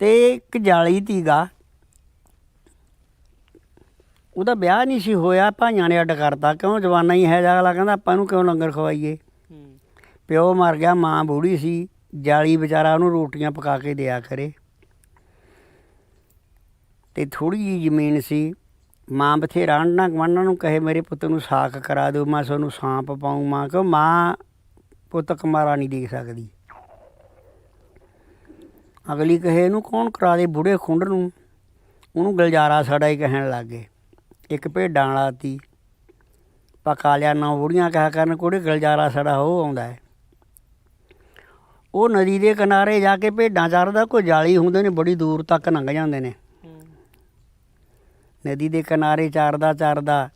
ਤੇ ਇੱਕ ਜਾਲੀ ਤੀਗਾ ਉਹਦਾ ਵਿਆਹ ਨਹੀਂ ਸੀ ਹੋਇਆ ਭਾਈਆਂ ਨੇ ਅੱਡ ਕਰਤਾ। ਕਿਉਂ ਜਵਾਨਾ ਹੀ ਹੈ ਅਗਲਾ ਕਹਿੰਦਾ ਆਪਾਂ ਨੂੰ ਕਿਉਂ ਲੰਗਰ ਖਵਾਈਏ? ਪਿਓ ਮਰ ਗਿਆ ਮਾਂ ਬੂੜੀ ਸੀ। ਜਾਲੀ ਵਿਚਾਰਾ ਉਹਨੂੰ ਰੋਟੀਆਂ ਪਕਾ ਕੇ ਦਿਆ ਕਰੇ। ਤੇ ਥੋੜੀ ਜੀ ਜ਼ਮੀਨ ਸੀ। ਮਾਂ ਬਥੇਰਾ ਆਂਢਣਾ ਗੁਆਂਢਣਾਂ ਨੂੰ ਕਹੇ ਮੇਰੇ ਪੁੱਤ ਨੂੰ ਸਾਖ ਕਰਾ ਦਿਓ ਮੈਂ ਤੁਹਾਨੂੰ ਸਾਂਪ ਪਾਉਂ ਮਾਂ। ਕਿਉਂ? ਮਾਂ ਪੁੱਤ ਕੁਮਾਰਾ ਨਹੀਂ ਦੇਖ ਸਕਦੀ। ਅਗਲੀ ਕਹੇ ਇਹਨੂੰ ਕੌਣ ਕਰਾ ਦੇ ਬੁੜੇ ਖੁੰਡ ਨੂੰ? ਉਹਨੂੰ ਗਲਜਾਰਾ ਸਾਡਾ ਹੀ ਕਹਿਣ ਲੱਗੇ ਇੱਕ ਭੇਡਾਂ ਵਾਲਾ ਤੀ। ਪਕਾ ਲਿਆ ਨਾ ਬੁੜੀਆਂ ਕਹਾ ਕਰਨ ਕੋੜੇ ਗਲਜਾਰਾ ਸਾਡਾ ਉਹ ਆਉਂਦਾ ਹੈ। ਉਹ ਨਦੀ ਦੇ ਕਿਨਾਰੇ ਜਾ ਕੇ ਭੇਡਾਂ ਚਰਦਾ ਕੋਈ ਜਾਲੀ ਹੁੰਦੇ ਨੇ ਬੜੀ ਦੂਰ ਤੱਕ ਲੰਘ ਜਾਂਦੇ ਨੇ। ਹੂੰ। ਨਦੀ ਦੇ ਕਿਨਾਰੇ ਚਾਰਦਾ ਚਾਰਦਾ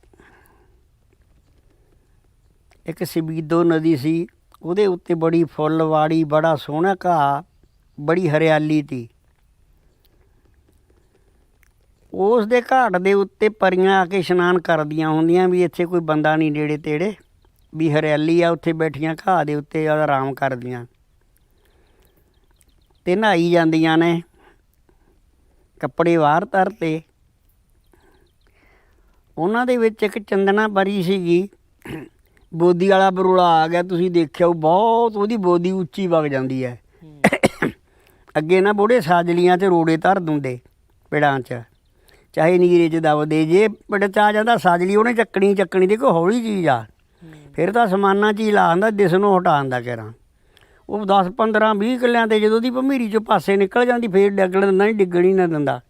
ਇੱਕ ਸਿਬੀਦੋ ਨਦੀ ਸੀ ਉਹਦੇ ਉੱਤੇ ਬੜੀ ਫੁੱਲਵਾੜੀ ਬੜਾ ਸੋਹਣਾ ਘਾਹ। ਬੜੀ ਹਰਿਆਲੀ ਤੀ ਉਸ ਦੇ ਘਾਟ ਦੇ ਉੱਤੇ ਪਰੀਆਂ ਆ ਕੇ ਇਸ਼ਨਾਨ ਕਰਦੀਆਂ ਹੁੰਦੀਆਂ ਵੀ ਇੱਥੇ ਕੋਈ ਬੰਦਾ ਨਹੀਂ ਨੇੜੇ ਤੇੜੇ, ਵੀ ਹਰਿਆਲੀ ਆ, ਉੱਥੇ ਬੈਠੀਆਂ ਘਾਹ ਦੇ ਉੱਤੇ ਆਰਾਮ ਕਰਦੀਆਂ। ਤੇ ਨਹਾਈ ਜਾਂਦੀਆਂ ਨੇ, ਕੱਪੜੇ ਬਾਹਰ ਤਰਤੇ ਉਹਨਾਂ ਦੇ ਵਿੱਚ ਇੱਕ ਚੰਦਨਾ ਬਰੀ ਸੀਗੀ, ਬੋਦੀ ਵਾਲਾ ਬਰੂਲਾ ਆ ਗਿਆ, ਤੁਸੀਂ ਦੇਖਿਆ ਉਹ ਬਹੁਤ, ਉਹਦੀ ਬੋਦੀ ਉੱਚੀ ਵਗ ਜਾਂਦੀ ਹੈ। ਅੱਗੇ ਨਾ ਬੁੜੇ ਸਾਜਲੀਆਂ ਤੇ ਰੋੜੇ ਧਰ ਦਿੰਦੇ ਪਿੜਾਂ 'ਚ। ਚਾਹੇ ਨੀਰੇ 'ਚ ਦਬਦੇ ਜੇ ਪਿੜ 'ਚ ਆ ਜਾਂਦਾ ਸਾਜਲੀ, ਉਹਨੇ ਚੱਕਣੀ ਚੱਕਣੀ ਦੀ ਕੋਈ ਹੌਲੀ ਚੀਜ਼ ਆ। ਫਿਰ ਤਾਂ ਸਮਾਨਾਂ 'ਚ ਹੀ ਲਾ ਆਂਦਾ, ਦਿਸ ਨੂੰ ਹਟਾਉਂਦਾ ਕਿਰਾਂ ਉਹ 10 15 20 ਕਿੱਲਿਆਂ ਤੇ ਜਦੋਂ ਦੀ ਭਮੀਰੀ 'ਚੋਂ ਪਾਸੇ ਨਿਕਲ ਜਾਂਦੀ, ਫੇਰ ਡੱਗਣ ਦਿੰਦਾ ਨਹੀਂ ਡਿੱਗਣੀ ਨਾ ਦਿੰਦਾ।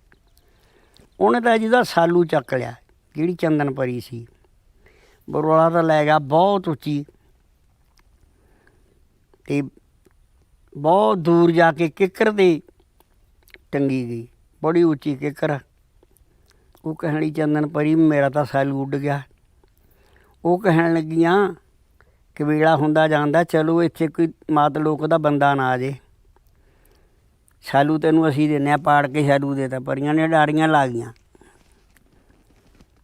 ਉਹਨੇ ਤਾਂ ਜਿਹਦਾ ਸਾਲੂ ਚੱਕ ਲਿਆ, ਜਿਹੜੀ ਚੰਦਨ ਪਰੀ ਸੀ। ਬਰੋਲਾ ਤਾਂ ਲੈ ਗਿਆ, ਬਹੁਤ ਉੱਚੀ। ਤੇ ਬਹੁਤ ਦੂਰ ਜਾ ਕੇ ਕਿੱਕਰ ਦੇ ਟੰਗੀ ਗਈ, ਬੜੀ ਉੱਚੀ ਕਿੱਕਰ। ਉਹ ਕਹਿਣ ਲਈ, ਚੰਦਨ ਪਰੀ ਮੇਰਾ ਤਾਂ ਸਾਲੂ ਉੱਡ ਗਿਆ। ਉਹ ਕਹਿਣ ਲੱਗੀਆਂ ਕਿ ਵੇਲਾ ਹੁੰਦਾ ਜਾਂਦਾ, ਚਲੋ ਇੱਥੇ ਕੋਈ ਮਾਤ ਲੋਕ ਦਾ ਬੰਦਾ ਨਾ ਆ ਜੇ। ਸ਼ਾਲੂ ਤੈਨੂੰ ਅਸੀਂ ਦਿੰਨੇ ਆ ਪਾੜ ਕੇ ਸ਼ਾਲੂ ਦੇ ਤਾਂ ਪਰੀਆਂ ਨੇ ਡਾਰੀਆਂ ਲਾ ਗਈਆਂ।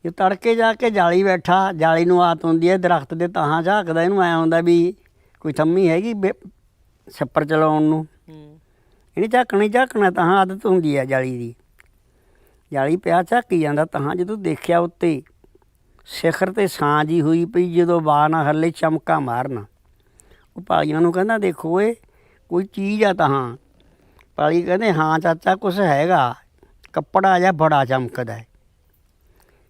ਇਹ ਤੜਕੇ ਜਾ ਕੇ ਜਾਲੀ ਬੈਠਾ, ਜਾਲੀ ਨੂੰ ਆਤ ਹੁੰਦੀ ਹੈ, ਦਰਖਤ ਦੇ ਤਾਹਾਂ ਝਾਕਦਾ, ਇਹਨੂੰ ਐ ਹੁੰਦਾ ਵੀ ਕੋਈ ਥੰਮੀ ਹੈਗੀ, ਬੇ- ਛੱਪਰ ਚਲਾਉਣ ਨੂੰ। ਹੂੰ। ਇਹਨੇ ਝਾਕਣੀ ਝਾਕਣਾ ਤਾਂ ਆਦਤ ਹੁੰਦੀ ਹੈ ਜਾਲੀ ਦੀ। ਜਾਲੀ ਪਿਆ ਝਾਕੀ ਜਾਂਦਾ ਤਾਂ ਜਦੋਂ ਦੇਖਿਆ ਉੱਤੇ ਸਿਖਰ ਤੇ ਸਾਂ ਜੀ ਹੋਈ ਪਈ ਜਦੋਂ ਨਾ ਹੱਲੇ ਚਮਕਾ ਮਾਰਨਾ। ਉਹ ਪਾਲੀਆਂ ਨੂੰ ਕਹਿੰਦਾ ਦੇਖੋ ਓਏ ਕੋਈ ਚੀਜ਼ ਆ ਤਾਂ ਪਾਲੀ ਕਹਿੰਦੇ ਹਾਂ ਚਾਚਾ ਕੁਛ ਹੈਗਾ। ਕੱਪੜਾ ਜਿਹਾ ਬੜਾ ਚਮਕਦਾ ਹੈ।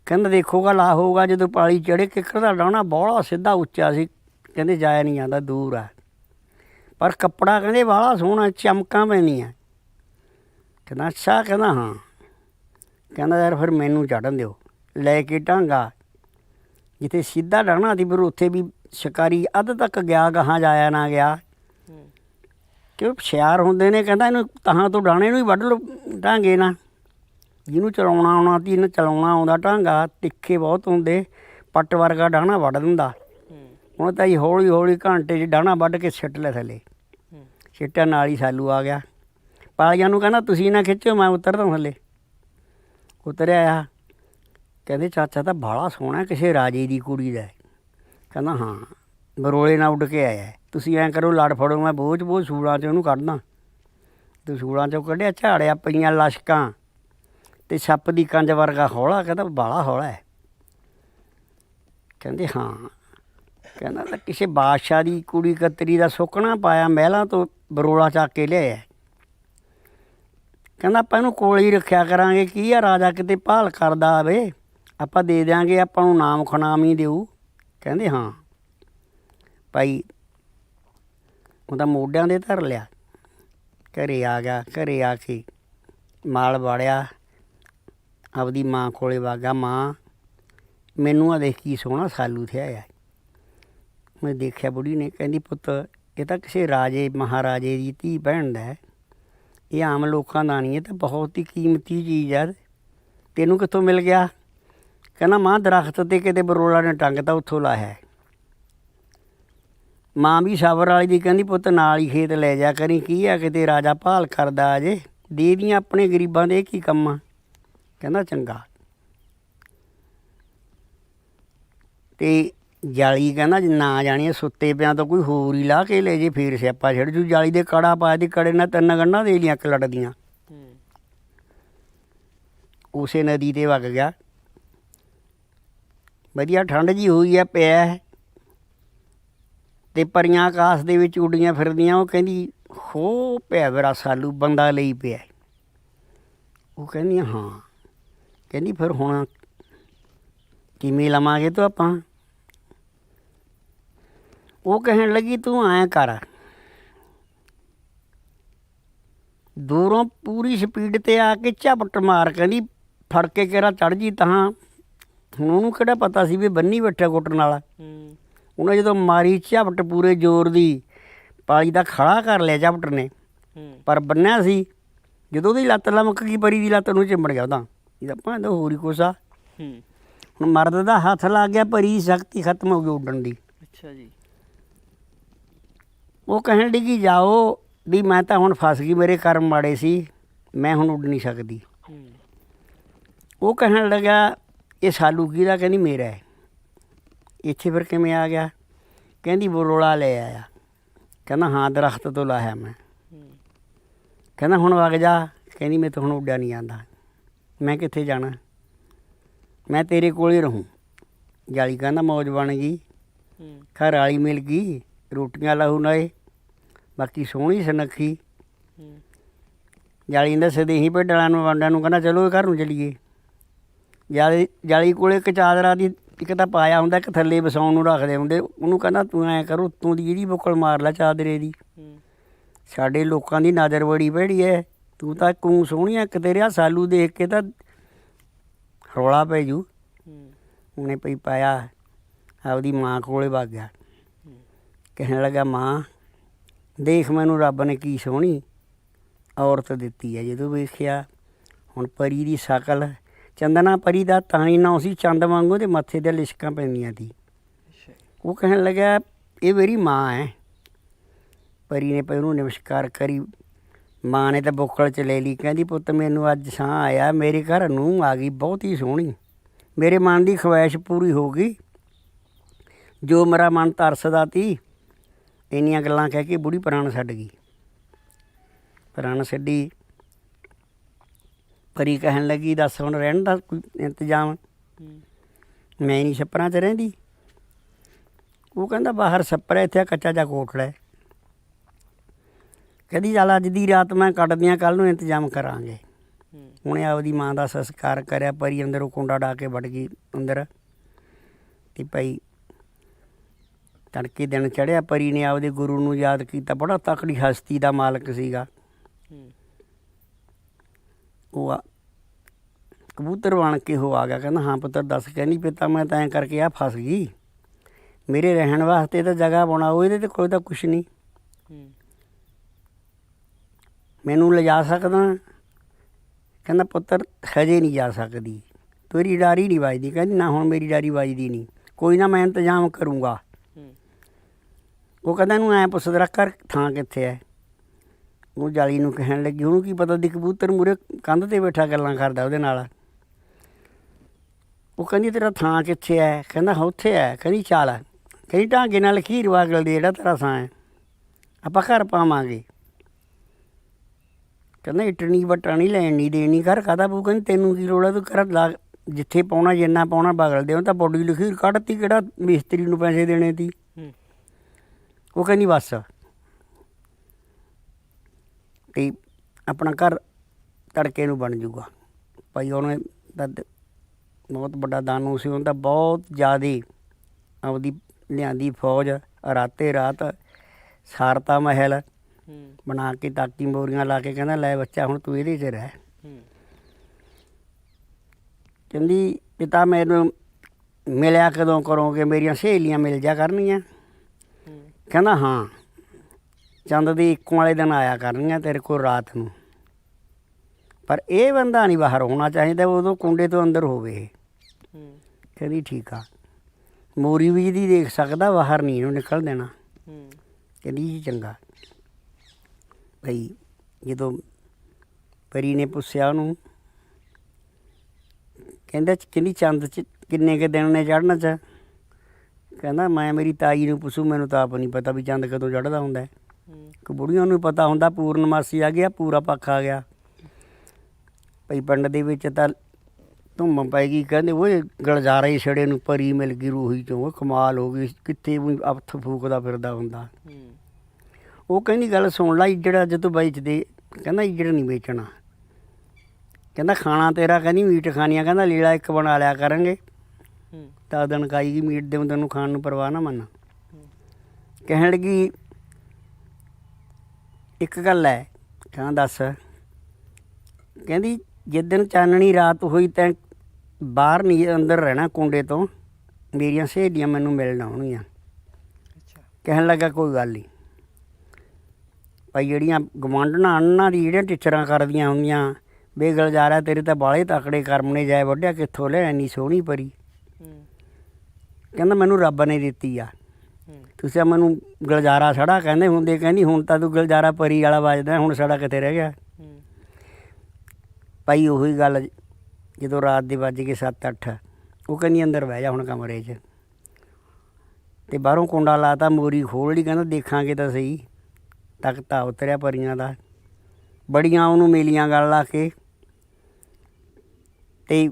ਕਹਿੰਦਾ ਦੇਖੋਗਾ ਲਾ ਹੋਊਗਾ ਜਦੋਂ ਪਾਲੀ ਚੜੇ ਕਿੱਕਰ ਦਾ ਡਾਉਣਾ ਬੋਲਾ ਸਿੱਧਾ ਉੱਚਾ ਸੀ। ਕਹਿੰਦੇ ਜਾਇਆ ਨਹੀਂ ਜਾਂਦਾ ਦੂਰ ਆ। ਪਰ ਕੱਪੜਾ ਕਹਿੰਦੇ ਬਾਹਲਾ ਸੋਹਣਾ ਚਮਕਾਂ ਪੈਂਦੀਆਂ। ਕਹਿੰਦਾ ਅੱਛਾ ਕਹਿੰਦਾ ਹਾਂ। ਕਹਿੰਦਾ ਯਾਰ ਫਿਰ ਮੈਨੂੰ ਚੜਨ ਦਿਓ। ਲੈ ਕੇ ਟਾਂਗਾ ਜਿੱਥੇ ਸਿੱਧਾ ਡਾਣਾ ਸੀ ਫਿਰ ਉੱਥੇ ਵੀ ਸ਼ਿਕਾਰੀ ਅੱਧ ਤੱਕ ਗਿਆ ਗਾਹਾਂ ਜਾਇਆ ਨਾ ਗਿਆ। ਕਿਉਂ ਸਿਆਰ ਹੁੰਦੇ ਨੇ ਕਹਿੰਦਾ ਇਹਨੂੰ ਤਹਾਂ ਤੋਂ ਡਾਣੇ ਨੂੰ ਹੀ ਵੱਢ ਲਓ ਟਾਂਗੇ ਨਾ। ਜਿਹਨੂੰ ਚਲਾਉਣਾ ਆਉਣਾ ਤੀ ਇਹਨੂੰ ਚਲਾਉਣਾ ਆਉਂਦਾ ਟਾਂਗਾ ਤਿੱਖੇ ਬਹੁਤ ਹੁੰਦੇ ਪੱਟ ਵਰਗਾ ਡਾਣਾ ਵੱਢ ਦਿੰਦਾ। ਹੁਣ ਤਾਂ ਹੀ ਹੌਲੀ ਹੌਲੀ ਘੰਟੇ 'ਚ ਡਾਣਾ ਵੱਢ ਕੇ ਸਿੱਟ ਲੈ ਥੱਲੇ। ਹੂੰ। ਸਿੱਟਣ ਨਾਲ ਹੀ ਸਾਲੂ ਆ ਗਿਆ। ਪਾਲੀਆਂ ਨੂੰ ਕਹਿੰਦਾ ਤੁਸੀਂ ਨਾ ਖਿੱਚੋ ਮੈਂ ਉਤਰਦਾ ਥੱਲੇ। ਉਤਰਿਆ ਆ। ਕਹਿੰਦੇ ਚਾਚਾ ਤਾਂ ਬਾਹਲਾ ਸੋਹਣਾ ਕਿਸੇ ਰਾਜੇ ਦੀ ਕੁੜੀ ਦਾ ਹੈ। ਕਹਿੰਦਾ ਹਾਂ ਬਰੋਲੇ ਨਾਲ ਉੱਡ ਕੇ ਆਇਆ ਹੈ। ਤੁਸੀਂ ਐਂ ਕਰੋ ਲੜ ਫੜੋ ਮੈਂ ਬੋਝ ਬੋਝ ਸੂਲਾਂ 'ਚ ਉਹਨੂੰ ਕੱਢਦਾ। ਤੇ ਸੂਲਾਂ 'ਚੋਂ ਕੱਢਿਆ ਝਾੜਿਆ ਪਈਆਂ ਲਸ਼ਕਾਂ ਤੇ ਸੱਪ ਦੀ ਕੰਜ ਵਰਗਾ ਹੌਲਾ ਕਹਿੰਦਾ ਬਾਹਲਾ ਹੌਲਾ ਹੈ। ਕਹਿੰਦੇ ਹਾਂ ਕਹਿੰਦਾ ਤਾਂ ਕਿਸੇ ਬਾਦਸ਼ਾਹ ਦੀ ਕੁੜੀ ਕਤਰੀ ਦਾ ਸੁੱਕਣਾ ਪਾਇਆ, ਮਹਿਲਾਂ ਤੋਂ ਬਰੋਲਾ ਚੱਕ ਕੇ ਲਿਆਇਆ। ਕਹਿੰਦਾ ਆਪਾਂ ਇਹਨੂੰ ਕੋਲ ਹੀ ਰੱਖਿਆ ਕਰਾਂਗੇ, ਕੀ ਆ ਰਾਜਾ ਕਿਤੇ ਭਾਲ ਕਰਦਾ ਆਵੇ? ਆਪਾਂ ਦੇ ਦਿਆਂਗੇ, ਆਪਾਂ ਨੂੰ ਨਾਮ ਖਨਾਮ ਹੀ ਦੇਊ। ਕਹਿੰਦੇ ਹਾਂ। ਭਾਈ ਉਹਦਾ ਮੋਢਿਆਂ ਦੇ ਧਰ ਲਿਆ। ਘਰੇ ਆ ਗਿਆ, ਘਰੇ ਆ ਕੇ ਮਾਲ ਵਾੜਿਆ। ਆਪਦੀ ਮਾਂ ਕੋਲੇ ਵਾਗਾ, ਮਾਂ, ਮੈਨੂੰ ਆ ਦੇਖ ਕੀ ਸੋਹਣਾ ਸਾਲੂ ਥਿਆ ਆ। ਮੈਂ ਦੇਖਿਆ ਬੁੜੀ ਨੇ, ਕਹਿੰਦੀ ਪੁੱਤ, ਇਹ ਤਾਂ ਕਿਸੇ ਰਾਜੇ, ਮਹਾਰਾਜੇ ਦੀ ਧੀ ਭੈਣ ਦਾ ਹੈ। ਇਹ ਆਮ ਲੋਕਾਂ ਦਾ ਨਹੀਂ ਇਹ ਤਾਂ ਬਹੁਤ ਹੀ ਕੀਮਤੀ ਚੀਜ਼ ਹੈ। ਤੈਨੂੰ ਕਿੱਥੋਂ ਮਿਲ ਗਿਆ? ਕਹਿੰਦਾ, ਮਾਂ, ਦਰਖਤ ਤੇ ਕਿਤੇ ਬਰੋਲਾ ਨੇ ਟੰਗ ਤਾਂ ਉੱਥੋਂ ਲਾਇਆ ਮਾਂ ਵੀ ਸਾਬਰ ਵਾਲੀ ਦੀ ਕਹਿੰਦੀ, ਪੁੱਤ, ਨਾਲ ਹੀ ਖੇਤ ਲੈ ਜਾ ਕਰੀ, ਕੀ ਆ ਕਿਤੇ ਰਾਜਾ ਭਾਲ ਕਰਦਾ ਅਜੇ? ਦੇ ਦੀਆਂ ਆਪਣੇ ਗਰੀਬਾਂ ਦੇ ਕੀ ਕੰਮ ਕਹਿੰਦਾ, ਚੰਗਾ। ਤੇ ਜਾਲੀ ਕਹਿੰਦਾ ਜੇ ਨਾ ਜਾਣੀ ਸੁੱਤੇ ਪਿਆਂ ਤਾਂ ਕੋਈ ਹੋਰ ਹੀ ਲਾ ਕੇ ਲੈ ਜੇ, ਫੇਰ ਸਿਆਪਾ ਛੜ ਜੂ। ਜਾਲੀ ਦੇ ਕੜਾ ਪਾ ਦੀ, ਕੜੇ ਨਾਲ ਤਿੰਨ ਗੰਢਾਂ ਦੇ ਲੀਆਂ ਇੱਕ ਲੜਦੀਆਂ ਉਸੇ ਨਦੀ ਤੇ ਵਗ ਗਿਆ। ਵਧੀਆ ਠੰਡ ਜੀ ਹੋਈ ਆ, ਪਿਆ ਹੈ। ਤੇ ਪਰੀਆਂ ਆਕਾਸ਼ ਦੇ ਵਿੱਚ ਉੱਡੀਆਂ ਫਿਰਦੀਆਂ, ਉਹ ਕਹਿੰਦੀ, ਹੋ ਪਿਆ ਮੇਰਾ ਸਾਲੂ, ਬੰਦਾ ਲਈ ਪਿਆ ਉਹ ਕਹਿੰਦੀ, ਹਾਂ। ਕਹਿੰਦੀ, ਫਿਰ ਹੁਣ ਕਿਵੇਂ ਲਵਾਂਗੇ ਤੂੰ ਆਪਾਂ? ਉਹ ਕਹਿਣ ਲੱਗੀ ਤੂੰ ਐਂ ਕਰ। ਦੂਰੋਂ ਪੂਰੀ ਸਪੀਡ ਤੇ ਆ ਕੇ ਝਪਟ ਮਾਰ ਕਹਿੰਦੀ ਫੜ ਕੇ ਕਿਹੜਾ ਚੜ ਜੀ ਤਾਂ ਹੁਣ ਉਹਨੂੰ ਕਿਹੜਾ ਪਤਾ ਸੀ ਵੀ ਬੰਨੀ ਬੈਠਾ ਕੁੱਟਣ ਵਾਲਾ। ਹੂੰ। ਉਹਨੇ ਜਦੋਂ ਮਾਰੀ ਝਪਟ ਪੂਰੇ ਜ਼ੋਰ ਦੀ ਪਾਲੀ ਦਾ ਖੜਾ ਕਰ ਲਿਆ ਝਪਟ ਨੇ। ਹੂੰ। ਪਰ ਬੰਨਿਆ ਸੀ। ਜਦੋਂ ਉਹਦੀ ਲੱਤ ਲਮਕ ਗਈ ਪਰੀ ਦੀ ਲੱਤ ਨੂੰ ਚਿੰਬੜ ਗਿਆ ਉਹਦਾ। ਇਹਦਾ ਭਾਂਦਾ ਹੋਰ ਹੀ ਕੋਸਾ ਹੂੰ। ਹੁਣ ਮਰਦ ਦਾ ਹੱਥ ਲੱਗ ਗਿਆ ਪਰੀ ਦੀ ਸ਼ਕਤੀ ਖਤਮ ਹੋ ਗਈ ਉੱਡਣ ਦੀ। ਅੱਛਾ ਜੀ। ਉਹ ਕਹਿਣ ਲੱਗੀ ਜਾਓ ਵੀ ਮੈਂ ਤਾਂ ਹੁਣ ਫਸ ਗਈ ਮੇਰੇ ਕਰਮ ਮਾੜੇ ਸੀ ਮੈਂ ਹੁਣ ਉੱਡ ਨਹੀਂ ਸਕਦੀ। ਉਹ ਕਹਿਣ ਲੱਗਾ ਇਹ ਸਾਲੂ ਕਿਹਦਾ ਕਹਿੰਦੀ ਮੇਰਾ ਹੈ। ਇੱਥੇ ਫਿਰ ਕਿਵੇਂ ਆ ਗਿਆ? ਕਹਿੰਦੀ ਬਰੋਲਾ ਲੈ ਆਇਆ। ਕਹਿੰਦਾ ਹਾਂ ਦਰਖਤ ਤੋਂ ਲਾਇਆ ਮੈਂ। ਕਹਿੰਦਾ ਹੁਣ ਵਗ ਜਾ। ਕਹਿੰਦੀ ਮੈਂ ਤਾਂ ਹੁਣ ਉੱਡਿਆ ਨਹੀਂ ਜਾਂਦਾ। ਮੈਂ ਕਿੱਥੇ ਜਾਣਾ? ਮੈਂ ਤੇਰੇ ਕੋਲ ਹੀ ਰਹੂੰ। ਜਾਲੀ ਕਹਿੰਦਾ ਮੌਜ ਬਣ ਗਈ। ਘਰ ਵਾਲੀ ਮਿਲ ਗਈ। ਰੋਟੀਆਂ ਲਾਹੂ ਨਾਏ ਬਾਕੀ ਸੋਹਣੀ ਸੁਨੱਖੀ। ਹੂੰ। ਜਾਲੀ ਦਾ ਸਦੇਹੀ ਭੇਡਾਂ ਨੂੰ ਵੰਡਾਂ ਨੂੰ ਕਹਿੰਦਾ ਚਲੋ ਘਰ ਨੂੰ ਚਲੀਏ। ਜਾਲੀ ਜਾਲੀ ਕੋਲੇ ਇੱਕ ਚਾਦਰਾ ਦੀ ਇੱਕ ਤਾਂ ਪਾਇਆ ਹੁੰਦਾ ਇੱਕ ਥੱਲੇ ਵਸਾਉਣ ਨੂੰ ਰੱਖਦੇ ਹੁੰਦੇ। ਉਹਨੂੰ ਕਹਿੰਦਾ ਤੂੰ ਐ ਕਰ ਉੱਤੋਂ ਦੀ ਜਿਹੜੀ ਬੁੱਕਲ ਮਾਰ ਲੈ ਚਾਦਰੇ ਦੀ। ਹੂੰ। ਸਾਡੇ ਲੋਕਾਂ ਦੀ ਨਜ਼ਰ ਬੜੀ ਭੈੜੀ ਐ। ਤੂੰ ਤਾਂ ਕੂੰ ਸੋਹਣੀਆਂ ਇੱਕ ਤੇਰੇ ਆ ਸਾਲੂ ਦੇਖ ਕੇ ਤਾਂ ਰੌਲਾ ਪੈ ਜੂ। ਹੂੰ। ਉਹਨੇ ਪਈ ਪਾਇਆ ਆਪਦੀ ਮਾਂ ਕੋਲੇ ਵਗ ਗਿਆ। ਕਹਿਣ ਲੱਗਾ, ਮਾਂ, ਦੇਖ ਮੈਨੂੰ ਰੱਬ ਨੇ ਕੀ ਸੋਹਣੀ ਔਰਤ ਦਿੱਤੀ ਹੈ। ਜਦੋਂ ਵੇਖਿਆ, ਹੁਣ ਪਰੀ ਦੀ ਸ਼ਕਲ, ਚੰਦਨਾ ਪਰੀ ਦਾ ਤਾਂ ਹੀ ਨਾਂ ਸੀ ਚੰਦ ਵਾਂਗੂ ਤੇ ਮੱਥੇ ਤੇ ਲਿਸ਼ਕਾਂ ਪੈਂਦੀਆਂ ਸੀ। ਉਹ ਕਹਿਣ ਲੱਗਾ, ਇਹ ਮੇਰੀ ਮਾਂ ਹੈ। ਪਰੀ ਨੇ ਪਈ ਉਹਨੂੰ ਨਮਸਕਾਰ ਕਰੀ। ਮਾਂ ਨੇ ਤਾਂ ਬੁੱਕਲ ਚ ਲੈ ਲਈ, ਕਹਿੰਦੀ, ਪੁੱਤ, ਮੈਨੂੰ ਅੱਜ ਸਾਹ ਆਇਆ, ਮੇਰੇ ਘਰ ਨੂੰ ਆ ਗਈ, ਬਹੁਤ ਹੀ ਸੋਹਣੀ। ਮੇਰੇ ਮਨ ਦੀ ਖੁਆਇਸ਼ ਪੂਰੀ ਹੋ ਗਈ। ਜੋ ਮੇਰਾ ਮਨ ਤਰਸਦਾ ਤੀ ਇੰਨੀਆਂ ਗੱਲਾਂ ਕਹਿ ਕੇ ਬੁੜੀ ਪ੍ਰਾਣ ਛੱਡ ਗਈ। ਪ੍ਰਾਣ ਛੱਡੀ। ਪਰੀ ਕਹਿਣ ਲੱਗੀ ਦੱਸ ਹੁਣ ਰਹਿਣ ਦਾ ਕੋਈ ਇੰਤਜ਼ਾਮ? ਮੈਂ ਨਹੀਂ ਛੱਪਰਾਂ 'ਚ ਰਹਿੰਦੀ। ਉਹ ਕਹਿੰਦਾ ਬਾਹਰ ਛੱਪਰ ਹੈ, ਇੱਥੇ ਕੱਚਾ ਜਾ ਕੋਟੜਾ ਹੈ। ਕਹਿੰਦੀ ਚੱਲ ਅੱਜ ਦੀ ਰਾਤ ਮੈਂ ਕੱਢਦਿਆਂ ਕੱਲ ਨੂੰ ਇੰਤਜ਼ਾਮ ਕਰਾਂਗੇ। ਉਹਨੇ ਆਪਦੀ ਮਾਂ ਦਾ ਸੰਸਕਾਰ ਕਰਿਆ ਪਰੀ ਅੰਦਰੋਂ ਕੁੰਡਾ ਡਾ ਕੇ ਵੜ ਗਈ ਅੰਦਰ। ਤੇ ਭਾਈ ਤੜਕੇ ਦਿਨ ਚੜਿਆ ਪਰੀ ਨੇ ਆਪਦੇ ਗੁਰੂ ਨੂੰ ਯਾਦ ਕੀਤਾ ਬੜਾ ਤਕੜੀ ਹਸਤੀ ਦਾ ਮਾਲਕ ਸੀਗਾ। ਉਹ ਕਬੂਤਰ ਬਣ ਕੇ ਉਹ ਆ ਗਿਆ ਕਹਿੰਦਾ ਹਾਂ ਪੁੱਤਰ ਦੱਸ ਕਹਿੰਦੀ ਪਿਤਾ ਮੈਂ ਤਾਂ ਐਂ ਕਰਕੇ ਆ ਫਸ ਗਈ। ਮੇਰੇ ਰਹਿਣ ਵਾਸਤੇ ਤਾਂ ਜਗ੍ਹਾ ਬਣਾਓ ਇਹਦੇ ਤੇ ਕੋਈ ਤਾਂ ਕੁਛ ਨਹੀਂ ਮੈਨੂੰ ਲਿਜਾ ਸਕਦਾ? ਕਹਿੰਦਾ ਪੁੱਤਰ ਹਜੇ ਨਹੀਂ ਜਾ ਸਕਦੀ। ਤੇਰੀ ਡਾਰੀ ਨਹੀਂ ਵੱਜਦੀ। ਕਹਿੰਦੀ ਨਾ ਹੁਣ ਮੇਰੀ ਡਾਰੀ ਵੱਜਦੀ ਨਹੀਂ ਕੋਈ ਨਾ ਮੈਂ ਇੰਤਜ਼ਾਮ ਕਰੂੰਗਾ। ਉਹ ਕਹਿੰਦਾ ਇਹਨੂੰ ਐ ਪੁੱਛ ਤੇਰਾ ਘਰ ਥਾਂ ਕਿੱਥੇ ਹੈ ਉਹ ਜਾਲੀ ਨੂੰ ਕਹਿਣ ਲੱਗੀ, ਉਹਨੂੰ ਕੀ ਪਤਾ ਦੀ ਕਬੂਤਰ ਮੂਰੇ ਕੰਧ ਤੇ ਬੈਠਾ ਗੱਲਾਂ ਕਰਦਾ ਉਹਦੇ ਨਾਲ। ਉਹ ਕਹਿੰਦੀ, ਤੇਰਾ ਥਾਂ ਕਿੱਥੇ ਹੈ ਕਹਿੰਦਾ ਉੱਥੇ ਹੈ ਕਹਿੰਦੀ, ਚਾਲ ਕਹਿੰਦੀ, ਢਾਂਗੇ ਨਾਲ ਖੀਰ ਵਾਗਲ ਦੇ ਜਿਹੜਾ ਤੇਰਾ ਥਾਂ ਹੈ ਆਪਾਂ ਘਰ ਪਾਵਾਂਗੇ। ਕਹਿੰਦਾ ਇਟਣੀ ਵਟਣੀ ਲੈਣ ਨਹੀਂ ਦੇਣੀ। ਘਰ ਕਾਦਾ ਬੂ ਕਹਿੰਦੀ, ਤੈਨੂੰ ਕੀ ਲੋੜ ਹੈ ਤੂੰ ਕਰ ਲਾ, ਜਿੱਥੇ ਪਾਉਣਾ, ਜਿੰਨਾ ਪਾਉਣਾ, ਬਗਲ ਦੇ। ਉਹ ਤਾਂ ਬੋਡੀ ਲਖੀਰ ਕੱਢਤੀ, ਕਿਹੜਾ ਮਿਸਤਰੀ ਨੂੰ ਪੈਸੇ ਦੇਣੇ ਤੀ? ਉਹ ਕਹਿੰਦੀ ਬਸ। ਤੇ ਆਪਣਾ ਘਰ ਤੜਕੇ ਨੂੰ ਬਣ ਜੂਗਾ। ਭਾਈ ਉਹਨੇ ਤਾਂ ਦ- ਬਹੁਤ ਵੱਡਾ ਦਾਨੂ ਸੀ ਉਹਦਾ ਬਹੁਤ ਜ਼ਿਆਦੇ ਆਪਦੀ ਲਿਆਂਦੀ ਫੌਜ ਰਾਤੇ ਰਾਤ ਸਾਰਤਾ ਮਹਿਲ ਬਣਾ ਕੇ ਤਾਕੀ ਮੋਰੀਆਂ ਲਾ ਕੇ ਕਹਿੰਦਾ ਲੈ ਬੱਚਾ ਹੁਣ ਤੂੰ ਇਹਦੇ 'ਚ ਰਹਿ। ਕਹਿੰਦੀ ਪਿਤਾ ਮੈਨੂੰ ਮਿਲਿਆ ਕਦੋਂ ਕਰੋਗੇ ਮੇਰੀਆਂ ਸਹੇਲੀਆਂ ਮਿਲ ਜਾ ਕਰਨੀਆਂ। ਕਹਿੰਦਾ ਹਾਂ ਚੰਦ ਦੇ ਇੱਕੋਂ ਵਾਲੇ ਦਿਨ ਆਇਆ ਕਰਨੀਆਂ ਤੇਰੇ ਕੋਲ ਰਾਤ ਨੂੰ। ਪਰ ਇਹ ਬੰਦਾ ਨਹੀਂ ਬਾਹਰ ਹੋਣਾ ਚਾਹੀਦਾ ਉਦੋਂ ਕੁੰਡੇ ਤੋਂ ਅੰਦਰ ਹੋਵੇ। ਕਹਿੰਦੀ ਠੀਕ ਆ। ਮੋਰੀ ਵੀ ਦੀ ਦੇਖ ਸਕਦਾ ਬਾਹਰ ਨਹੀਂ ਇਹਨੂੰ ਨਿਕਲ ਦੇਣਾ। ਹੂੰ। ਕਹਿੰਦੀ ਜੀ ਚੰਗਾ। ਭਈ ਜਦੋਂ ਪਰੀ ਨੇ ਪੁੱਛਿਆ ਉਹਨੂੰ ਕਹਿੰਦਾ ਕਹਿੰਦੀ ਚੰਦ ਚ ਕਿੰਨੇ ਕੇ ਦਿਨ ਨੇ ਚੜ੍ਹਨਾ ਚ? ਕਹਿੰਦਾ ਮੈਂ ਮੇਰੀ ਤਾਈ ਨੂੰ ਪੁੱਛੂ ਮੈਨੂੰ ਤਾਂ ਆਪ ਨਹੀਂ ਪਤਾ ਵੀ ਚੰਦ ਕਦੋਂ ਚੜ੍ਹਦਾ ਹੁੰਦਾ ਹੈ। ਕਿ ਬੁੜੀਆਂ ਨੂੰ ਪਤਾ ਹੁੰਦਾ ਪੂਰਨਮਾਸੀ ਆ ਗਿਆ ਪੂਰਾ ਪੱਖ ਆ ਗਿਆ। ਭਈ ਪਿੰਡ ਦੇ ਵਿੱਚ ਤਾਂ ਧੁੰਮ ਪੈ ਗਈ ਕਹਿੰਦੇ ਓਏ ਗਲਜਾਰਾ ਛੜੇ ਨੂੰ ਪਰੀ ਮਿਲ ਗਈ ਰੂਹੀ ਚੋਂ ਉਹ ਕਮਾਲ ਹੋ ਗਈ ਕਿੱਥੇ ਵੀ ਅਫਥ ਫੂਕਦਾ ਫਿਰਦਾ ਹੁੰਦਾ। ਉਹ ਕਹਿੰਦੀ ਗੱਲ ਸੁਣ ਲੈ ਜਿਹੜਾ ਜਦੋਂ ਵੇਚਦੇ ਕਹਿੰਦਾ ਇੱਜੜ ਨਹੀਂ ਵੇਚਣਾ। ਕਹਿੰਦਾ ਖਾਣਾ ਤੇਰਾ ਕਹਿੰਦੀ ਮੀਟ ਖਾਣੀਆਂ ਕਹਿੰਦਾ ਲੀਲਾ ਇੱਕ ਬਣਾ ਲਿਆ ਕਰਾਂਗੇ ਤਾਂ ਦਿਨ ਕਾਈ ਗਈ ਮੀਟ ਦੇ ਬੰਦੇ ਨੂੰ ਖਾਣ ਨੂੰ ਪਰਵਾਹ ਨਾ ਮੰਨ। ਕਹਿਣ ਲੱਗੀ ਇੱਕ ਗੱਲ ਹੈ ਕਹਿੰਦਾ ਦੱਸ। ਕਹਿੰਦੀ ਜਿੱਦਣ ਚਾਨਣੀ ਰਾਤ ਹੋਈ ਤੈਂ ਬਾਹਰ ਨਹੀਂ ਅੰਦਰ ਰਹਿਣਾ ਕੁੰਡੇ ਤੋਂ ਮੇਰੀਆਂ ਸਹੇਲੀਆਂ ਮੈਨੂੰ ਮਿਲਣ ਆਉਣਗੀਆਂ। ਅੱਛਾ। ਕਹਿਣ ਲੱਗਾ ਕੋਈ ਗੱਲ ਨਹੀਂ ਭਾਈ ਜਿਹੜੀਆਂ ਗਵਾਂਢਣਾ ਅੰਨਾਂ ਦੀ ਜਿਹੜੀਆਂ ਟਿਚਰਾਂ ਕਰਦੀਆਂ ਹੁੰਦੀਆਂ ਬੇਗਲ ਜਾ ਰਿਹਾ ਤੇਰੇ ਤਾਂ ਬਾਲੇ ਤਕੜੇ ਕਰਮ ਨੇ ਜਾਏ ਵੱਡਿਆ ਕਿੱਥੋਂ ਲੈ ਇੰਨੀ ਸੋਹਣੀ ਪਰੀ। ਕਹਿੰਦਾ ਮੈਨੂੰ ਰੱਬ ਨੇ ਦਿੱਤੀ ਆ। ਤੁਸੀਂ ਮੈਨੂੰ ਗਲਜਾਰਾ ਛੜਾ ਕਹਿੰਦੇ ਹੁੰਦੇ ਕਹਿੰਦੀ ਹੁਣ ਤਾਂ ਤੂੰ ਗਲਜਾਰਾ ਪਰੀ ਵਾਲਾ ਵੱਜਦਾ ਹੁਣ ਸਾਡਾ ਕਿੱਥੇ ਰਹਿ ਗਿਆ? ਭਾਈ ਉਹੀ ਗੱਲ ਜਦੋਂ ਰਾਤ ਦੇ ਵੱਜ ਗਏ 7-8 ਉਹ ਕਹਿੰਦੀ ਅੰਦਰ ਬਹਿ ਜਾ ਹੁਣ ਕਮਰੇ 'ਚ। ਤੇ ਬਾਹਰੋਂ ਕੁੰਡਾ ਲਾਤਾ ਮੋਰੀ ਖੋਲ ਲਈ ਕਹਿੰਦਾ ਦੇਖਾਂਗੇ ਤਾਂ ਸਹੀ ਤਖਤਾ ਉਤਰਿਆ ਪਰੀਆਂ ਦਾ। ਬੜੀਆਂ ਉਹਨੂੰ ਮੇਲੀਆਂ ਗੱਲ ਲਾ ਕੇ। ਤੇ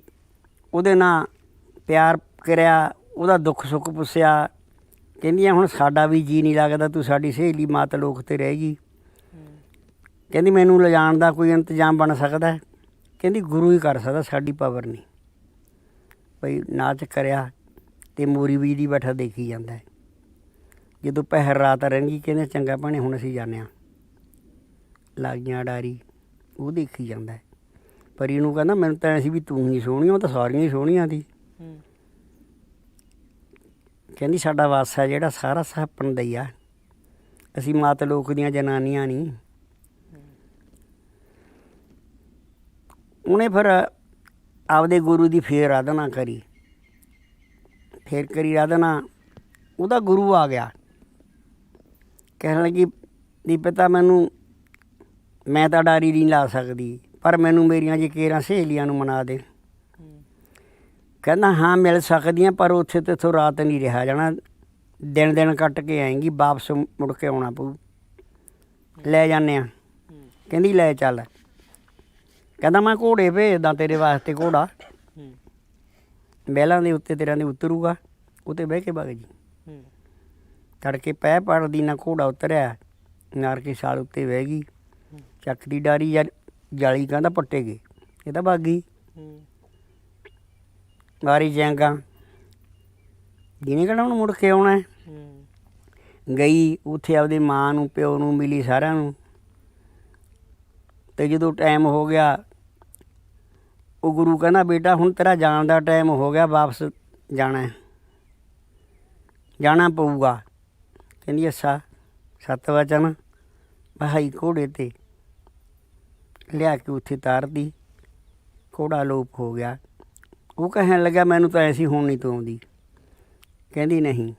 ਉਹਦੇ ਨਾਲ ਪਿਆਰ ਕਰਿਆ, ਉਹਦਾ ਦੁੱਖ ਸੁੱਖ ਪੁੱਛਿਆ, ਕਹਿੰਦੀਆਂ, ਹੁਣ ਸਾਡਾ ਵੀ ਜੀ ਨਹੀਂ ਲੱਗਦਾ, ਤੂੰ ਸਾਡੀ ਸਹੇਲੀ ਮਾਤ ਲੋਕ ਤੇ ਰਹਿ ਗਈ। ਕਹਿੰਦੀ, ਮੈਨੂੰ ਲਿਜਾਣ ਦਾ ਕੋਈ ਇੰਤਜ਼ਾਮ ਬਣ ਸਕਦਾ ਕਹਿੰਦੀ, ਗੁਰੂ ਹੀ ਕਰ ਸਕਦਾ, ਸਾਡੀ ਪਾਵਰ ਨਹੀਂ। ਭਈ ਨਾਚ ਕਰਿਆ ਤੇ ਮੋਰੀ ਵੀ ਦੀ ਬੈਠਾ ਦੇਖੀ ਜਾਂਦਾ ਜਦੋਂ ਪਹਿਰ ਰਾਤ ਰਹਿੰਦੀ ਕਹਿੰਦੇ, ਚੰਗਾ ਭਣੇ, ਹੁਣ ਅਸੀਂ ਜਾਂਦੇ ਹਾਂ। ਲਾਗੀਆਂ ਡਾਰੀ, ਉਹ ਦੇਖੀ ਜਾਂਦਾ ਹੈ। ਪਰ ਇਹਨੂੰ ਕਹਿੰਦਾ, ਮੈਨੂੰ ਤਾਂ ਐਸੀ ਵੀ ਤੂੰ ਹੀ ਸੋਹਣੀ ਉਹ ਤਾਂ ਸਾਰੀਆਂ ਹੀ ਸੋਹਣੀਆਂ ਦੀ ਕਹਿੰਦੀ ਸਾਡਾ ਵਾਸਾ ਜਿਹੜਾ ਸਾਰਾ ਸਾਪਣ ਦਾ ਹੀ ਆ ਅਸੀਂ ਮਾਤ ਲੋਕ ਦੀਆਂ ਜਨਾਨੀਆਂ ਨਹੀਂ ਉਹਨੇ ਫਿਰ ਆਪਦੇ ਗੁਰੂ ਦੀ ਫੇਰ ਆਰਾਧਨਾ ਕਰੀ। ਫੇਰ ਕਰੀ ਆਰਾਧਨਾ, ਉਹਦਾ ਗੁਰੂ ਆ ਗਿਆ। ਕਹਿਣ ਲੱਗੀ ਦੀ ਪਤਾ ਮੈਨੂੰ, ਮੈਂ ਤਾਂ ਡਾਰੀ ਨਹੀਂ ਲਾ ਸਕਦੀ, ਪਰ ਮੈਨੂੰ ਮੇਰੀਆਂ ਜੇ ਕੇਰਾਂ ਸਹੇਲੀਆਂ ਨੂੰ ਮਨਾ ਦੇ। ਕਹਿੰਦਾ, ਹਾਂ, ਮਿਲ ਸਕਦੀਆਂ, ਪਰ ਉੱਥੇ ਤੇ ਥੋ ਰਾਤ ਨਹੀਂ ਰਿਹਾ ਜਾਣਾ। ਦਿਨ ਦਿਨ ਕੱਟ ਕੇ ਆਏਗੀ, ਵਾਪਸ ਮੁੜ ਕੇ ਆਉਣਾ ਪਊ। ਲੈ ਜਾਂਦੇ ਆ। ਕਹਿੰਦੀ, ਲੈ ਚੱਲ। ਕਹਿੰਦਾ, ਮੈਂ ਘੋੜੇ ਭੇਜਦਾ ਤੇਰੇ ਵਾਸਤੇ ਘੋੜਾ। ਹੂੰ ਬਹਿਲਾਂ ਦੇ ਉੱਤੇ ਤੇਰਾ ਦੇ ਉਤਰੂਗਾ, ਉਤੇ ਬਹਿ ਕੇ ਵਗ ਜੀ। ਤੜਕੇ ਪੈ ਪੜਦੀ, ਨਾ ਘੋੜਾ ਉਤਰਿਆ ਨਾਰ ਕੇ ਸਾਲ ਉੱਤੇ ਬਹਿ ਗਈ। ਚੱਕ ਦੀ ਡਾਰੀ ਜਾਂ ਜਾਲੀ ਕਹਿੰਦਾ, ਪੱਟੇ ਗਏ। ਇਹ ਤਾਂ ਭਾਗੀ ਗਈ। ਮਾਰੀ ਜਾਂਗਾ ਜਿਹਨੇ ਕਿਹੜਾ ਹੁਣ ਮੁੜ ਕੇ ਆਉਣਾ ਹੂੰ। ਗਈ, ਉੱਥੇ ਆਪਦੀ ਮਾਂ ਨੂੰ, ਪਿਓ ਨੂੰ ਮਿਲੀ ਸਾਰਿਆਂ ਨੂੰ। ਤੇ ਜਦੋਂ ਟਾਈਮ ਹੋ ਗਿਆ, ਉਹ ਗੁਰੂ ਕਹਿੰਦਾ, ਬੇਟਾ, ਹੁਣ ਤੇਰਾ ਜਾਣ ਦਾ ਟਾਈਮ ਹੋ ਗਿਆ, ਵਾਪਸ ਜਾਣਾ ਹੈ। ਜਾਣਾ ਪਊਗਾ। ਕਹਿੰਦੀ, ਅੱਛਾ, ਸੱਤ ਵਚਨ ਭਾਈ ਘੋੜੇ ਤੇ ਲਿਆ ਕੇ ਉੱਥੇ ਤਾਰਦੀ ਘੋੜਾ ਲੋਪ ਹੋ ਗਿਆ। ਉਹ ਕਹਿਣ ਲੱਗਾ, ਮੈਨੂੰ ਤਾਂ ਐਸੀ ਹੁਣ ਨਹੀਂ ਤੋਂ ਆਉਂਦੀ। ਕਹਿੰਦੀ, ਨਹੀਂ,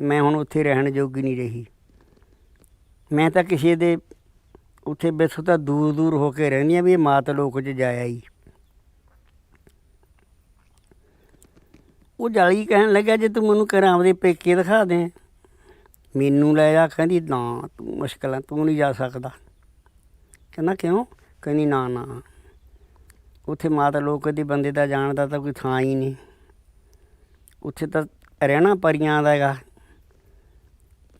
ਮੈਂ ਹੁਣ ਉੱਥੇ ਰਹਿਣ ਜੋਗੀ ਨਹੀਂ ਰਹੀ। ਮੈਂ ਤਾਂ ਕਿਸੇ ਦੇ ਉੱਥੇ ਬਿਸੋ ਤਾਂ ਦੂਰ ਦੂਰ ਹੋ ਕੇ ਰਹਿੰਦੀ ਆ ਵੀ ਇਹ ਮਾਤ ਲੋਕ 'ਚ ਜਾਇਆ ਹੀ ਉਹ ਜਾਲੀ ਕਹਿਣ ਲੱਗਾ, ਜੇ ਤੂੰ ਮੈਨੂੰ ਕਰਾਂ ਆਪਦੇ ਪੇਕੇ ਦਿਖਾ ਦੇ। ਮੈਨੂੰ ਲੈ ਜਾ। ਕਹਿੰਦੀ, ਨਾ, ਤੂੰ ਮੁਸ਼ਕਲ ਆ, ਤੂੰ ਨਹੀਂ ਜਾ ਸਕਦਾ। ਕਹਿੰਦਾ, ਕਿਉਂ? ਕਹਿੰਦੀ, ਨਾ ਨਾ ਉੱਥੇ ਮਾਤਾ ਲੋਕ ਦੀ ਬੰਦੇ ਦਾ ਜਾਣ ਦਾ ਤਾਂ ਕੋਈ ਥਾਂ ਹੀ ਨਹੀਂ। ਉੱਥੇ ਤਾਂ ਰਹਿਣਾ ਪਰੀਆਂ ਦਾ ਹੈਗਾ।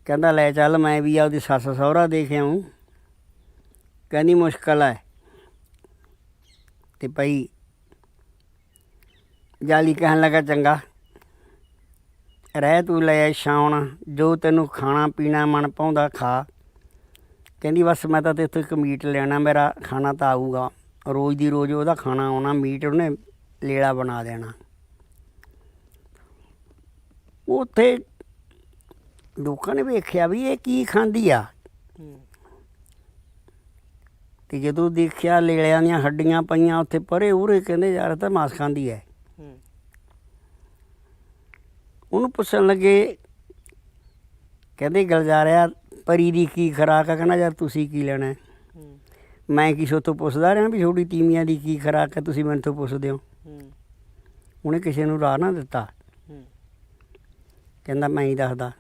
ਕਹਿੰਦਾ, ਲੈ ਚੱਲ, ਮੈਂ ਵੀ ਆ ਉਹਦੀ ਸੱਸ ਸਹੁਰਾ ਦੇਖ ਆਊਂ। ਕਹਿੰਦੀ, ਮੁਸ਼ਕਲ ਹੈ ਤੇ ਭਾਈ ਜਾਲੀ ਕਹਿਣ ਲੱਗਾ, ਚੰਗਾ। ਰਹਿ ਤੂੰ, ਲੈ ਸ਼ਾਉਣ ਜੋ ਤੈਨੂੰ ਖਾਣਾ ਪੀਣਾ ਮਨ ਪਾਉਂਦਾ ਖਾ। ਕਹਿੰਦੀ, ਬਸ ਮੈਂ ਤਾਂ ਤੇਥੋਂ ਇੱਕ ਮੀਟ ਲੈਣਾ, ਮੇਰਾ ਖਾਣਾ ਤਾਂ ਆਊਗਾ। ਰੋਜ਼ ਦੀ ਰੋਜ਼ ਉਹਦਾ ਖਾਣਾ ਆਉਣਾ ਮੀਟ ਉਹਨੇ ਲੇਲਾ ਬਣਾ ਦੇਣਾ। ਉੱਥੇ ਲੋਕਾਂ ਨੇ ਵੇਖਿਆ ਵੀ ਇਹ ਕੀ ਖਾਂਦੀ ਆ। ਤੇ ਜਦੋਂ ਦੇਖਿਆ ਲੇਲਿਆਂ ਦੀਆਂ ਹੱਡੀਆਂ ਪਈਆਂ ਉੱਥੇ ਪਰੇ ਉਰੇ ਕਹਿੰਦੇ ਯਾਰ ਤਾਂ ਮਾਸ ਖਾਂਦੀ ਐ। ਹੂੰ। ਉਹਨੂੰ ਪੁੱਛਣ ਲੱਗੇ ਕਹਿੰਦੇ ਗਲਜਾਰਿਆ ਪਰੀ ਦੀ ਕੀ ਖਰਾਕ ਆ? ਕਹਿੰਦਾ ਯਾਰ ਤੁਸੀਂ ਕੀ ਲੈਣਾ? ਮੈਂ ਕੀ ਤੋਂ ਪੁੱਛਦਾ ਰਿਹਾ ਵੀ ਤੁਹਾਡੀ ਤੀਮੀਆਂ ਦੀ ਕੀ ਖਰਾਕ ਹੈ ਤੁਸੀਂ ਮੈਨੂੰ ਤੋਂ ਪੁੱਛਦੇ ਹੋ। ਉਹਨੇ ਕਿਸੇ ਨੂੰ ਰਾਹ ਨਾ ਦਿੱਤਾ। ਕਹਿੰਦਾ ਮੈਂ ਹੀ ਦੱਸਦਾ।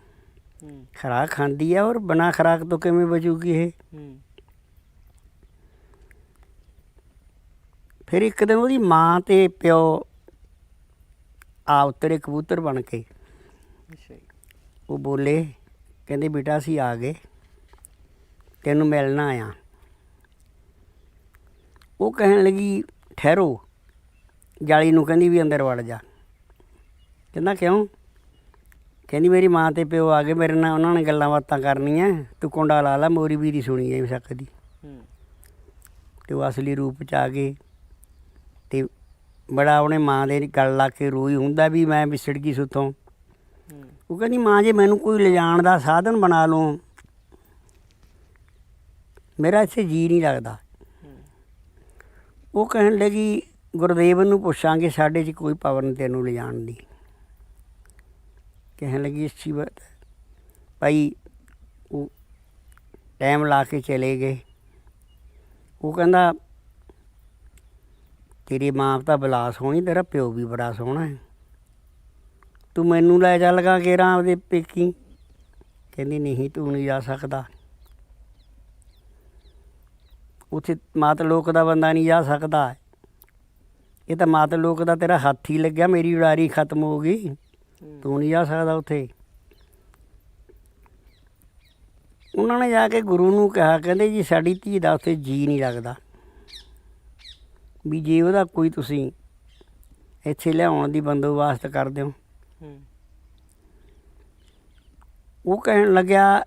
ਖਰਾਕ ਖਾਂਦੀ ਆ ਔਰ ਬਿਨਾ ਖਰਾਕ ਤੋਂ ਕਿਵੇਂ ਬਚੂਗੀ ਇਹ? ਫਿਰ ਇੱਕ ਦਿਨ ਉਹਦੀ ਮਾਂ ਤੇ ਪਿਓ ਆ ਉਤਰੇ ਕਬੂਤਰ ਬਣ ਕੇ ਉਹ ਬੋਲੇ ਕਹਿੰਦੇ ਬੇਟਾ ਅਸੀਂ ਆ ਗਏ। ਤੈਨੂੰ ਮਿਲਣਾ ਆ ਉਹ ਕਹਿਣ ਲੱਗੀ ਠਹਿਰੋ। ਜਾਲੀ ਨੂੰ ਕਹਿੰਦੀ ਵੀ ਅੰਦਰ ਵੜ ਜਾ। ਕਹਿੰਦਾ ਕਿਉਂ? ਕਹਿੰਦੀ ਮੇਰੀ ਮਾਂ ਤੇ ਪਿਓ ਆ ਗਏ ਮੇਰੇ ਨਾਲ ਉਹਨਾਂ ਨੇ ਗੱਲਾਂ ਬਾਤਾਂ ਕਰਨੀਆਂ। ਤੂੰ ਕੁੰਡਾ ਲਾ ਲਾ ਮੋਰੀ ਵੀ ਦੀ ਸੁਣੀ ਐ ਸਕਦੀ ਹੂੰ। ਤੇ ਉਹ ਅਸਲੀ ਰੂਪ ਚ ਆ ਗਏ। ਤੇ ਬੜਾ ਉਹਨੇ ਮਾਂ ਦੇ ਗੱਲ ਲਾ ਕੇ ਰੋਈ ਹੁੰਦਾ ਵੀ ਮੈਂ ਵਿਛੜ ਗਈ ਸੁੱਥੋਂ? ਉਹ ਕਹਿੰਦੀ ਮਾਂ ਜੇ ਮੈਨੂੰ ਕੋਈ ਲਿਜਾਣ ਦਾ ਸਾਧਨ ਬਣਾ ਲਓ। ਮੇਰਾ ਇੱਥੇ ਜੀ ਨਹੀਂ ਲੱਗਦਾ। ਉਹ ਕਹਿਣ ਲੱਗੀ, ਗੁਰਦੇਵ ਨੂੰ ਪੁੱਛਾਂਗੇ ਸਾਡੇ 'ਚ ਕੋਈ ਪਾਵਰ ਨਹੀਂ ਤੈਨੂੰ ਲਿਜਾਣ ਦੀ। ਕਹਿਣ ਲੱਗੀ ਅੱਛੀ ਬਾਤ ਭਾਈ, ਉਹ ਟਾਈਮ ਲਾ ਕੇ ਚਲੇ ਗਏ। ਉਹ ਕਹਿੰਦਾ, ਤੇਰੀ ਮਾਂ ਤਾਂ ਬਲਾ ਸੋਹਣੀ ਤੇਰਾ ਪਿਓ ਵੀ ਬੜਾ ਸੋਹਣਾ ਹੈ। ਤੂੰ ਮੈਨੂੰ ਲੈ ਚੱਲਗਾ ਕੇਰਾਂ ਆਪਦੇ ਪੇਕੀ? ਕਹਿੰਦੀ, ਨਹੀਂ, ਤੂੰ ਨਹੀਂ ਜਾ ਸਕਦਾ। ਉੱਥੇ ਮਾਤ ਲੋਕ ਦਾ ਬੰਦਾ ਨਹੀਂ ਜਾ ਸਕਦਾ। ਇਹ ਤਾਂ ਮਾਤ ਲੋਕ ਦਾ ਤੇਰਾ ਹੱਥ ਹੀ ਲੱਗਿਆ ਮੇਰੀ ਉਡਾਰੀ ਖਤਮ ਹੋ ਗਈ। ਤੂੰ ਨਹੀਂ ਜਾ ਸਕਦਾ ਉੱਥੇ। ਉਹਨਾਂ ਨੇ ਜਾ ਕੇ ਗੁਰੂ ਨੂੰ ਕਿਹਾ ਕਹਿੰਦੇ ਜੀ ਸਾਡੀ ਧੀ ਦਾ ਉੱਥੇ ਜੀ ਨਹੀਂ ਲੱਗਦਾ। ਵੀ ਜੇ ਉਹਦਾ ਕੋਈ ਤੁਸੀਂ ਇੱਥੇ ਲਿਆਉਣ ਦੀ ਬੰਦੋਬਸਤ ਕਰ ਦਿਓ। ਉਹ ਕਹਿਣ ਲੱਗਿਆ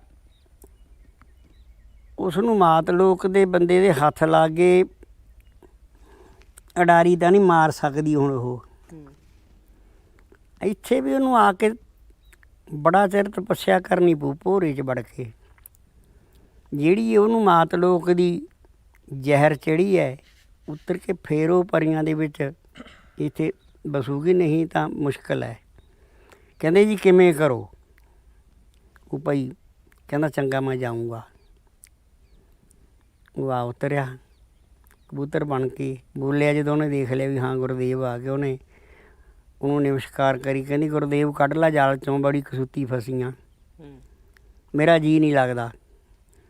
ਉਸ ਨੂੰ ਮਾਤ ਲੋਕ ਦੇ ਬੰਦੇ ਦੇ ਹੱਥ ਲਾਗੇ ਅਡਾਰੀ ਤਾਂ ਨਹੀਂ ਮਾਰ ਸਕਦੀ ਹੁਣ ਉਹ। ਇੱਥੇ ਵੀ ਉਹਨੂੰ ਆ ਕੇ ਬੜਾ ਚਿਰ ਤਪੱਸਿਆ ਕਰਨੀ ਪਊ ਭੋਰੇ 'ਚ ਵੜ ਕੇ। ਜਿਹੜੀ ਉਹਨੂੰ ਮਾਤ ਲੋਕ ਦੀ ਜ਼ਹਿਰ ਚੜੀ ਹੈ ਉਤਰ ਕੇ ਫੇਰ ਉਹ ਪਰੀਆਂ ਦੇ ਵਿੱਚ ਇੱਥੇ ਬਸੂਗੀ ਨਹੀਂ ਤਾਂ ਮੁਸ਼ਕਲ ਹੈ ਕਹਿੰਦੇ ਜੀ ਕਿਵੇਂ ਕਰੋ? ਉਹ ਭਾਈ ਕਹਿੰਦਾ ਚੰਗਾ ਮੈਂ ਜਾਊਂਗਾ। ਉਹ ਆ ਉਤਰਿਆ। ਕਬੂਤਰ ਬਣ ਕੇ ਬੋਲਿਆ ਜਦੋਂ ਉਹਨੇ ਦੇਖ ਲਿਆ ਵੀ ਹਾਂ ਗੁਰਦੇਵ ਆ ਗਏ ਉਹਨੇ। ਉਹਨੂੰ ਨਮਸਕਾਰ ਕਰੀ, ਕਹਿੰਦੀ, ਗੁਰਦੇਵ, ਕੱਢ ਲੈ ਜਾਲ ਚੋਂ ਬੜੀ ਕਸੂਤੀ ਫਸੀਆਂ। ਮੇਰਾ ਜੀ ਨਹੀਂ ਲੱਗਦਾ।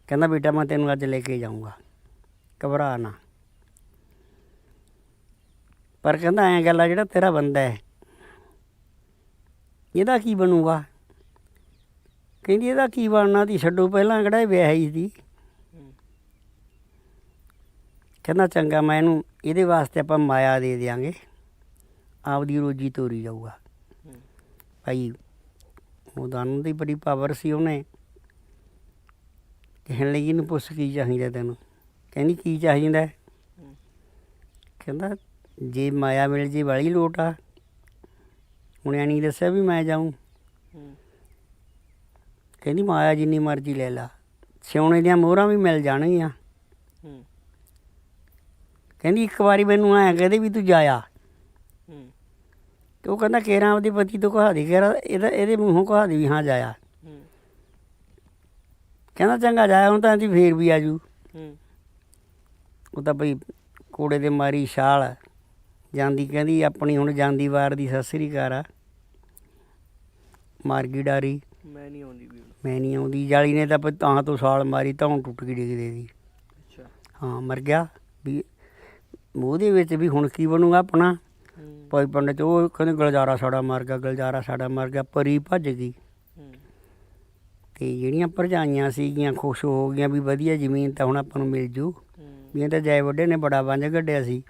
ਕਹਿੰਦਾ, ਬੇਟਾ, ਮੈਂ ਤੈਨੂੰ ਅੱਜ ਲੈ ਕੇ ਜਾਊਂਗਾ। ਘਬਰਾ ਨਾ। ਪਰ ਕਹਿੰਦਾ, ਐਂ ਗੱਲ ਆ, ਜਿਹੜਾ ਤੇਰਾ ਬੰਦਾ ਹੈ, ਇਹਦਾ ਕੀ ਬਣੂਗਾ? ਕਹਿੰਦੀ, ਇਹਦਾ ਕੀ ਬਣਨਾ? ਤੀ ਛੱਡੋ, ਪਹਿਲਾਂ ਕਿਹੜਾ ਇਹ ਵਿਆਹੀ ਸੀ ਹੂੰ ਕਹਿੰਦਾ ਚੰਗਾ, ਮੈਂ ਇਹਨੂੰ ਇਹਦੇ ਵਾਸਤੇ ਆਪਾਂ ਮਾਇਆ ਦੇ ਦਿਆਂਗੇ। ਆਪਦੀ ਰੋਜੀ ਤੋਰੀ ਜਾਊਗਾ। ਭਾਈ ਉਹਦਾ ਨੂੰ ਦੀ ਬੜੀ ਪਾਵਰ ਸੀ ਉਹਨੇ। ਕਹਿਣ ਲਈ ਇਹਨੂੰ ਪੁੱਛ ਕੀ ਚਾਹੀਦਾ ਤੈਨੂੰ? ਕਹਿੰਦੀ, ਕੀ ਚਾਹੀਦਾ? ਕਹਿੰਦਾ, ਜੇ ਮਾਇਆ ਮਿਲ ਜੇ ਵਾਲੀ ਲੋਟ ਆ। ਹੁਣੇ ਨਹੀਂ ਦੱਸਿਆ ਵੀ ਮੈਂ ਜਾਊਂ। ਕਹਿੰਦੀ, ਮਾਇਆ ਜਿੰਨੀ ਮਰਜ਼ੀ ਲੈ ਲਾ। ਸਿਉਣੇ ਦੀਆਂ ਮੋਹਰਾਂ ਵੀ ਮਿਲ ਜਾਣਗੀਆਂ। ਕਹਿੰਦੀ ਇੱਕ ਵਾਰੀ ਮੈਨੂੰ ਐਂ ਕਹਦੇ ਵੀ ਤੂੰ ਜਾਇਆ। ਹੂੰ। ਤੇ ਉਹ ਕਹਿੰਦਾ ਕੇਰਾਂ ਆਪਦੀ ਪਤੀ ਤੋਂ ਕਹਾ ਦੇ ਕੇਰਾ ਇਹਦਾ ਇਹਦੇ ਮੂੰਹੋਂ ਕਹਾ ਦੇ ਵੀ ਹਾਂ ਜਾਇਆ। ਹੂੰ। ਕਹਿੰਦਾ ਚੰਗਾ ਜਾਇਆ ਹੁਣ ਤਾਂ ਇਹਦੀ ਫੇਰ ਵੀ ਆਜੂ। ਹੂੰ। ਉਹ ਤਾਂ ਬਈ ਕੋੜੇ ਦੇ ਮਾਰੀ ਛਾਲ ਜਾਂਦੀ ਕਹਿੰਦੀ ਆਪਣੀ ਹੁਣ ਜਾਂਦੀ ਵਾਰ ਦੀ ਸਸਰੀ ਘਰ ਆ। ਮਾਰ ਗਈ ਡਾਰੀ। ਮੈਂ ਨਹੀਂ ਆਉਂਦੀ ਵੀ। ਮੈਂ ਨਹੀਂ ਆਉਂਦੀ। ਜਾਲੀ ਨੇ ਤਾਂ ਤਾਂ ਤੋਂ ਸਾਲ ਮਾਰੀ ਤਾਂ ਟੁੱਟ ਗਈ ਡਿੱਗਦੇ ਦੀ। ਅੱਛਾ। ਹਾਂ ਮਰ ਗਿਆ। ਵੀ ਮੂੰਹ ਦੇ ਵਿੱਚ ਵੀ ਹੁਣ ਕੀ ਬਣੂਗਾ ਆਪਣਾ? ਭਾਈ ਪੰਡਤ ਉਹ ਕਹਿੰਦੇ ਗਲਜਾਰਾ ਸਾਡਾ ਮਰ ਗਿਆ ਗਲਜਾਰਾ ਸਾਡਾ ਮਰ ਗਿਆ ਪਰੀ ਭੱਜ ਗਈ। ਤੇ ਜਿਹੜੀਆਂ ਭਰਜਾਈਆਂ ਸੀਗੀਆਂ ਖੁਸ਼ ਹੋ ਗਈਆਂ ਵੀ ਵਧੀਆ ਜ਼ਮੀਨ ਤਾਂ ਹੁਣ ਆਪਾਂ ਨੂੰ ਮਿਲ ਜੂ। ਵੀ ਇਹ ਤਾਂ ਜੈ ਵੱਡੇ ਨੇ ਬੜਾ ਵੰਜ ਗੱਡਿਆ ਸੀ।